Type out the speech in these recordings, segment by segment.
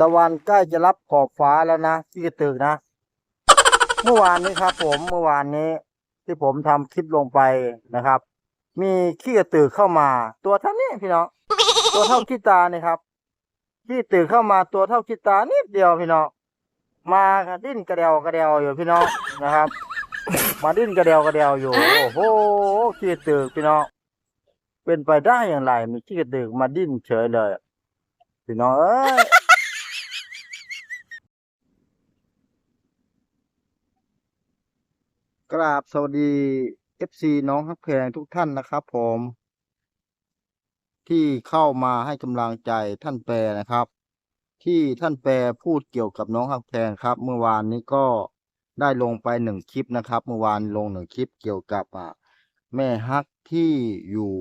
ตะวันใกล้จะรับขอบฟ้าแล้วนะที่กระตึกนะ เมื่อวานนี้ครับ ผมเมื่อวานนี้ ที่ผมทำคลิปลงไปนะครับ มีขี้กระตือเข้ามา ตัวเท่านี้พี่น้องตัวเท่าขี้ตานี่ครับขี้ตือเข้ามาตัวเท่าขี้ตานิดเดียวพี่น้องมาดิ้นกระเดวกระเดวอยู่พี่น้องนะครับ มาดิ้นกระเดวกระเดวอยู่โอ้โหขี้ตือพี่น้องเป็นไปได้อย่างไรมีขี้กระตือมาดิ้นเฉยเลยพี่น้องเอ้ย ราบสวัสดี FC น้องฮักแพงทุกท่านนะครับผม ที่เข้ามาให้กำลังใจท่านแปรนะครับ ที่ท่านแปรพูดเกี่ยวกับน้องฮักแพงครับ เมื่อวานนี้ก็ได้ลงไปหนึ่งคลิปนะครับ เมื่อวานลงหนึ่งคลิปเกี่ยวกับแม่ฮักที่อยู่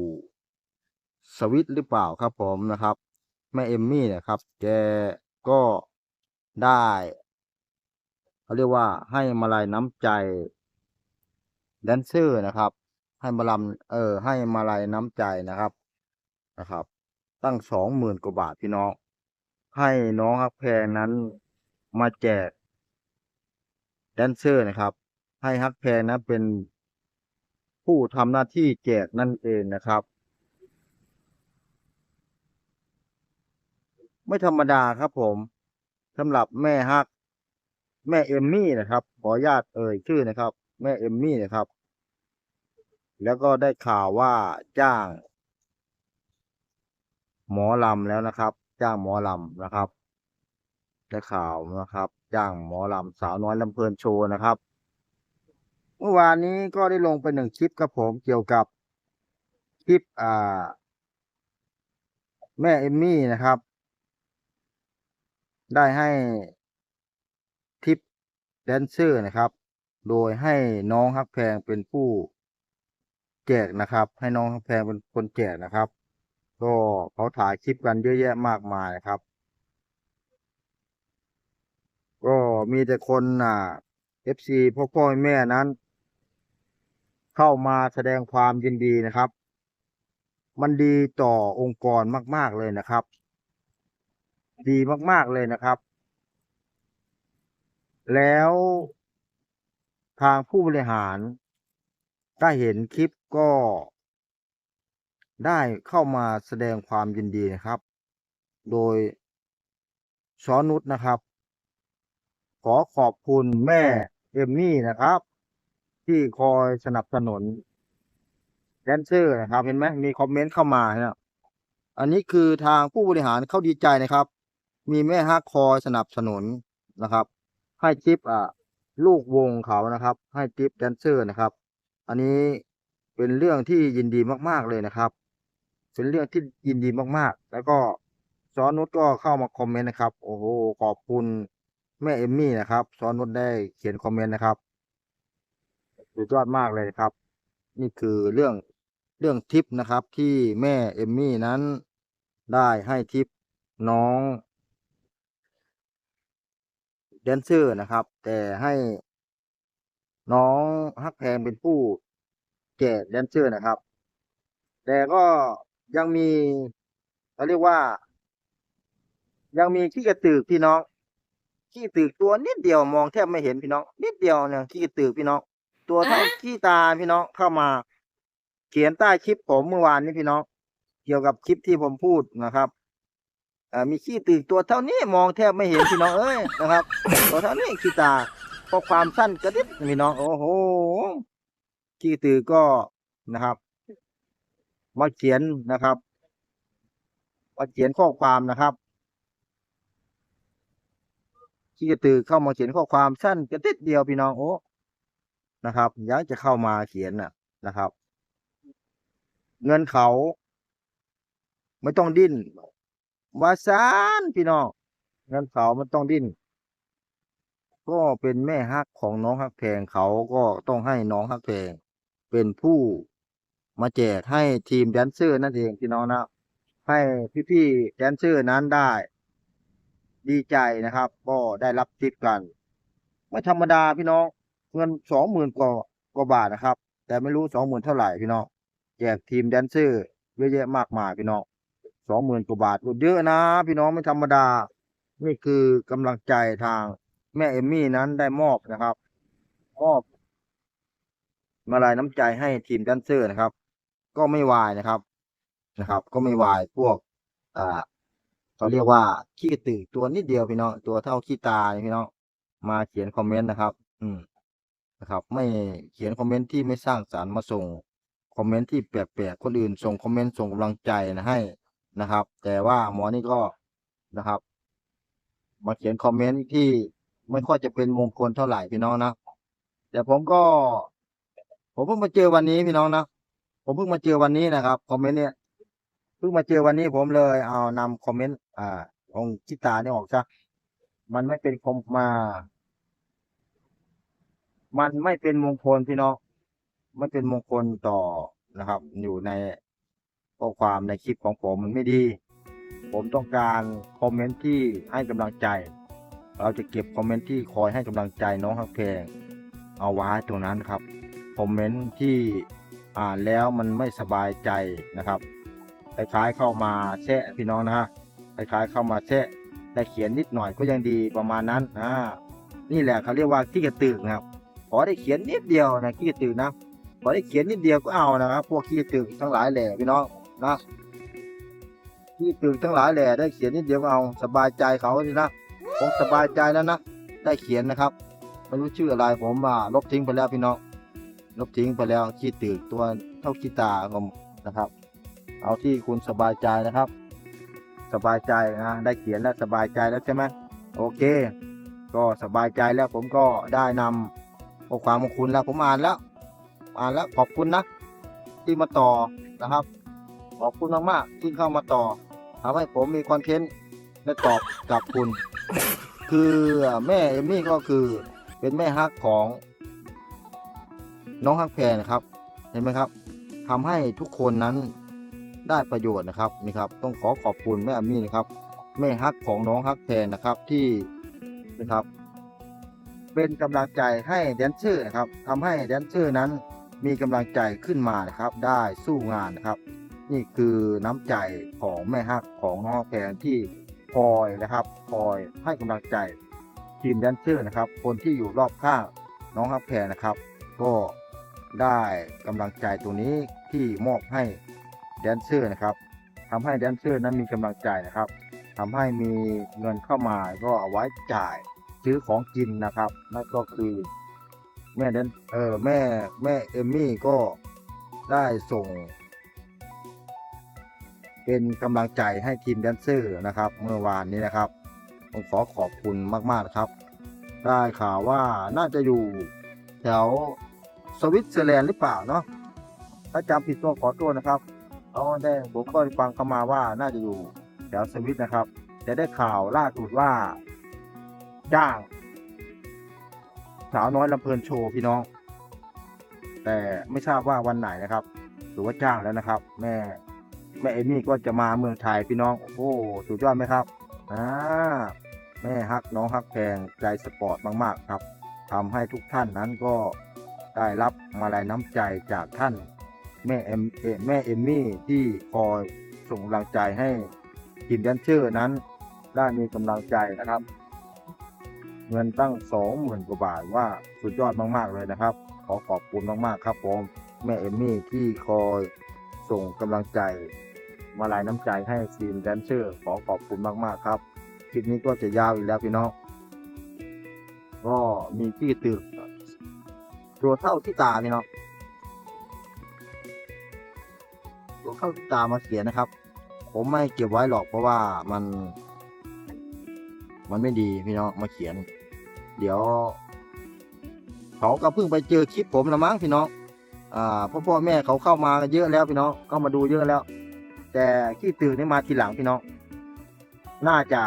สวิตหรือเปล่าครับผมนะครับ แม่เอมมี่นะครับแกก็ได้เขาเรียกว่าให้มาลายน้ำใจ แดนเซอร์นะครับ ให้มาลำเออ ให้มาลัยน้ำใจนะครับนะครับ ตั้งสองหมื่นกว่าบาทพี่น้อง ให้น้องฮักแพงนั้นมาแจกแดนเซอร์นะครับ ให้ฮักแพงนั้นเป็นผู้ทำหน้าที่แจกนั่นเองนะครับ ไม่ธรรมดาครับผมสำหรับแม่ฮัก แม่เอมมี่นะครับ ขออนุญาตเอ่ยชื่อนะครับ แม่เอมมี่นะครับ แล้วก็ได้ข่าวว่าจ้าง หมอลำแล้วนะครับ จ้างหมอลำนะครับ ได้ข่าวนะครับ จ้างหมอลำสาวน้อยลำเพลินโชว์นะครับ เมื่อวานนี้ก็ได้ลงไปหนึ่งคลิปครับผมเกี่ยวกับคลิปอ่า แม่เอมมี่นะครับ ได้ให้ทิปแดนเซอร์นะครับ โดยให้น้องฮักแพงเป็นผู้ แจกนะครับ ให้น้องแพงเป็นคนแจกนะครับ ก็เขาถ่ายคลิปกันเยอะแยะมากมายครับ ก็มีแต่คนอ่า FC พ่อพ่อแม่นั้น เข้ามาแสดงความยินดีนะครับ มันดีต่อองค์กรมาก ๆเลยนะครับ ดีมาก ๆเลยนะครับ แล้วทางผู้บริหาร ได้เห็นคลิปก็ได้เข้ามาแสดงความยินดีนะครับ โดยซอนุชนะครับ ขอขอบคุณแม่เอมมี่นะครับ ที่คอยสนับสนุนแดนเซอร์นะครับ เห็นไหมมีคอมเมนต์เข้ามาเนี่ยอันนี้คือทางผู้บริหารเขาดีใจนะครับ มีแม่ฮักคอยสนับสนุนนะครับ ให้ทิปอะลูกวงเขานะครับ ให้ทิปแดนเซอร์นะครับ อันนี้เป็นเรื่องที่ยินดีมาก ๆเลยนะครับ เป็นเรื่องที่ยินดีมากๆ แล้วก็ซอนุชก็เข้ามาคอมเมนต์นะครับ โอ้โหขอบคุณแม่เอมมี่นะครับซอนุชได้เขียนคอมเมนต์นะครับสุดยอดมากเลยครับ นี่คือเรื่องเรื่องทิปนะครับที่แม่เอมมี่นั้นได้ให้ทิปน้องแดนเซอร์นะครับ แต่ให้ น้องฮักแพงเป็นผู้แจกแดนเซอร์นะครับ แต่ก็ยังมีเขาเรียกว่า ยังมีขี้กระตือพี่น้องขี้ตือตัวนิดเดียวมองแทบไม่เห็นพี่น้อง นิดเดียวเนี่ยขี้กระตือพี่น้อง ตัวเท่าขี้ตาพี่น้องเข้ามา เขียนใต้คลิปผมเมื่อวานนี้พี่น้อง เกี่ยวกับคลิปที่ผมพูดนะครับอมีขี้ตือตัวเท่านี้มองแทบไม่เห็นพี่น้องเอ้ยนะครับ ตัวเท่านี้ขี้ตา เพราะความสั้นกระดิบพี่น้อง โอ้โหขี้ตือก็นะครับมาเขียนนะครับมาเขียนข้อความนะครับขี้ตือเข้ามาเขียนข้อความสั้นกระติดเดียวพี่น้องโอ้นะครับอยากจะเข้ามาเขียนน่ะนะครับ เงินเขา ไม่ต้องดิ้นวาซานพี่น้องเงินเขามันต้องดิ้น ก็เป็นแม่ฮักของน้องฮักแพงเขาก็ต้องให้น้องฮักแพงเป็นผู้มาแจกให้ทีมแดนเซอร์นั่นเองพี่น้องนะให้พี่ๆแดนเซอร์นั้นได้ ดีใจนะครับ ก็ได้รับทิปกันไม่ธรรมดาพี่น้องเงินสองหมื่นกว่ากว่าบาทนะครับ แต่ไม่รู้สองหมื่นเท่าไหร่พี่น้องแจกทีมแดนเซอร์เยอะแยะมากมายพี่น้องสองหมื่นกว่าบาทเยอะนะ พี่น้องไม่ธรรมดา นี่คือกำลังใจทาง แม่เอมมี่นั้นได้มอบนะครับ มอบมาลายน้ำใจให้ทีมแดนเซอร์นะครับ ก็ไม่วายนะครับนะครับ ก็ไม่วายพวกอ่าเขาเรียกว่าขี้ตือตัวนิดเดียวพี่น้องตัวเท่าขี้ตายพี่น้องมาเขียนคอมเมนต์นะครับ อืมนะครับ ไม่เขียนคอมเมนต์ที่ไม่สร้างสรรค์มาส่งคอมเมนต์ที่แปลกๆคนอื่นส่งคอมเมนต์ส่งกำลังใจนะให้นะครับ แต่ว่าหมอนี่ก็นะครับ มาเขียนคอมเมนต์ที่ ไม่ค่อยจะเป็นมงคลเท่าไหร่พี่น้องนะแต่ผมก็ ผมเพิ่งมาเจอวันนี้พี่น้องนะผมเพิ่งมาเจอวันนี้นะครับคอมเมนต์เนี่ยเพิ่งมาเจอวันนี้ผมเลยเอานำคอมเมนต์อ่าของชิตาเนี่ยออกซะมันไม่เป็นคมมา มันไม่เป็นมงคลพี่น้องไม่เป็นมงคลต่อนะครับ อยู่ในข้อความในคลิปของผมมันไม่ดี ผมต้องการคอมเมนต์ที่ให้กำลังใจ เราจะเก็บคอมเมนต์ที่คอยให้กำลังใจน้องฮักเพลงเอาไว้ตรงนั้นครับคอมเมนต์ที่อ่านแล้วมันไม่สบายใจนะครับคล้ายๆเข้ามาแชะพี่น้องนะฮะคล้ายๆเข้ามาแชะได้เขียนนิดหน่อยก็ยังดีประมาณนั้นอ่านี่แหละเขาเรียกว่าขี้กระตือกนครับขอได้เขียนนิดเดียวนะขี้กระตือนะขอได้เขียนนิดเดียวก็เอานะครับพวกขี้กระตือทั้งหลายแหล่พี่น้องนะขี้กระตือทั้งหลายแหล่ได้เขียนนิดเดียวก็เอาสบายใจเขาสินะ ผมสบายใจแล้วนะ ได้เขียนนะครับไม่รู้ชื่ออะไรผมว่าลบทิ้งไปแล้วพี่น้องลบทิ้งไปแล้วขี้ตืกตัวเท่าขี้ตาผมนะครับ เอาที่คุณสบายใจนะครับ สบายใจนะได้เขียนแล้วสบายใจแล้วใช่ไหมโอเค ก็สบายใจแล้วผมก็ได้นำข้อความของคุณแล้วผมอ่านแล้วอ่านแล้วขอบคุณนะ ที่มาต่อนะครับ ขอบคุณมากๆที่เข้ามาต่อทำให้ผมมีคอนเทนต์ และตอบกลับคุณ คือแม่เอมมี่ก็คือเป็นแม่ฮักของน้องฮักแพรนะครับ เห็นไหมครับทำให้ทุกคนนั้นได้ประโยชน์นะครับนี่ครับ ต้องขอขอบคุณแม่เอมี่นะครับแม่ฮักของน้องฮักแพรนะครับที่นะครับ เป็นกำลังใจให้แดนเซอร์นะครับทำให้แดนเซอร์นั้นมีกำลังใจขึ้นมานะครับ ได้สู้งานนะครับ นี่คือน้ำใจของแม่ฮักของน้องฮักแพรที่ คอยนะครับคอยให้กำลังใจทีมแดนเซอร์นะครับ คนที่อยู่รอบข้างน้องฮักแพรนะครับ ก็ได้กำลังใจตัวนี้ที่มอบให้แดนเซอร์นะครับทำให้แดนเซอร์นั้นมีกำลังใจนะครับทำให้มีเงินเข้ามาก็เอาไว้จ่ายซื้อของกินนะครับนั่นก็คือแม่แดนเออแม่แม่เอมมี่ก็ได้ส่ง เป็นกำลังใจให้ทีมแดนเซอร์นะครับ เมื่อวานนี้นะครับผมขอขอบคุณมากๆครับ ได้ข่าวว่าน่าจะอยู่แถวสวิตเซอร์แลนด์หรือเปล่าเนาะถ้าจำผิดก็ขอโทษนะครับเอาได้ผมก็ฟังเข้ามาว่าน่าจะอยู่แถวสวิตนะครับแต่ได้ข่าวล่าสุดว่าจ้างสาวน้อยลำเพลินโชว์พี่น้อง แต่ไม่ทราบว่าวันไหนนะครับ หรือว่าจ้างแล้วนะครับ แม่ แม่เอมี่ก็จะมาเมืองไทยพี่น้อง โอ้สุดยอดไหมครับอ่าแม่ฮักน้องฮักแพงใจสปอร์ตมากๆครับทำให้ทุกท่านนั้นก็ได้รับมาลัยน้ำใจจากท่าน แม่เอ็มแม่เอมมี่ที่คอยส่งกำลังใจให้ทีมแดนเชอร์นั้น ได้มีกำลังใจนะครับ เงินตั้งสองหมื่นกว่าบาทว่าสุดยอดมากๆเลยนะครับ ขอขอบคุณมากๆครับผมแม่เอมมี่ที่คอย ส่งกำลังใจ มาลายน้ำใจให้ทีมแดนเซอร์ขอขอบคุณมากๆครับคลิปนี้ก็จะยาวอีกแล้วพี่น้องก็มีที่ตึกตัวเท่าที่ตาพี่น้องตัวเท่าที่ตามาเขียนนะครับ ผมไม่เก็บไว้หรอกเพราะว่ามัน มันไม่ดีพี่น้องมาเขียน เดี๋ยวเขาก็เพิ่งไปเจอคลิปผมละมั้งพี่น้อง พ่อพ่อแม่เขาเข้ามาเยอะแล้วพี่น้องเข้ามาดูเยอะแล้ว แต่ขี้ตื่นนี่มาทีหลังพี่น้อง น่าจะ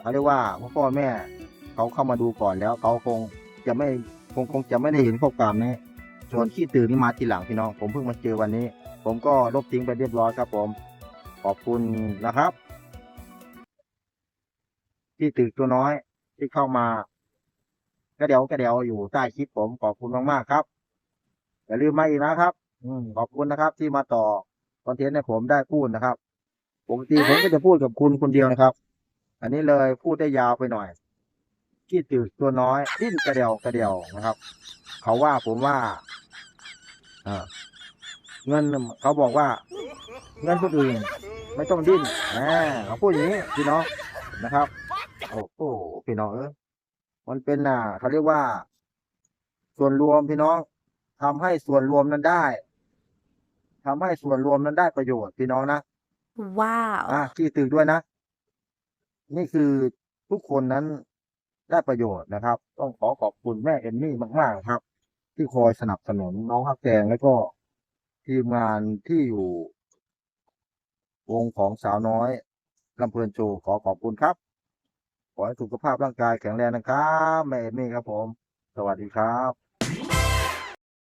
เขาเรียกว่าพ่อพ่อแม่เขาเข้ามาดูก่อนแล้วเขาคงจะไม่คงคงจะไม่ได้เห็นข้อความนี้ส่วนขี้ตื่นนี่มาทีหลังพี่น้อง ผมเพิ่งมาเจอวันนี้ ผมก็ลบทิ้งไปเรียบร้อยครับ ผมขอบคุณนะครับที่ตื่นตัวน้อยที่เข้ามา ก็เดี๋ยวก็เดี๋ยวอยู่ใต้คลิปผมขอบคุณมากๆครับ อย่าลืมมาอีกนะครับ อืมขอบคุณนะครับ ที่มาต่อคอนเทนต์ให้ผมได้พูดนะครับปกติผมก็จะพูดกับคุณคนเดียวนะครับ อันนี้เลยพูดได้ยาวไปหน่อยขี้ตือตัวน้อยดิ้นกระเดียวกระเดียวนะครับ เขาว่าผมว่าเออเงินเขาบอกว่า เงินคนอื่นไม่ต้องดิ้นแหมเขาพูดอย่างนี้พี่น้องนะครับโอ้โหพี่น้องเออมันเป็นน่ะเขาเรียกว่า ส่วนรวมพี่น้อง ทำให้ส่วนรวมนั้นได้ทำให้ส่วนรวมนั้นได้ประโยชน์พี่น้องนะ Wow. อะขี้ตึกด้วยนะ นี่คือทุกคนนั้นได้ประโยชน์นะครับ ต้องขอขอบคุณแม่เอมมี่มากๆครับ ที่คอยสนับสนุนน้องฮักแกงแล้วก็ทีมงานที่อยู่ วงของสาวน้อยลำเพลินโจขอขอบคุณครับ ขอให้สุขภาพร่างกายแข็งแรงนะครับ แม่เอมมี่ครับผม สวัสดีครับ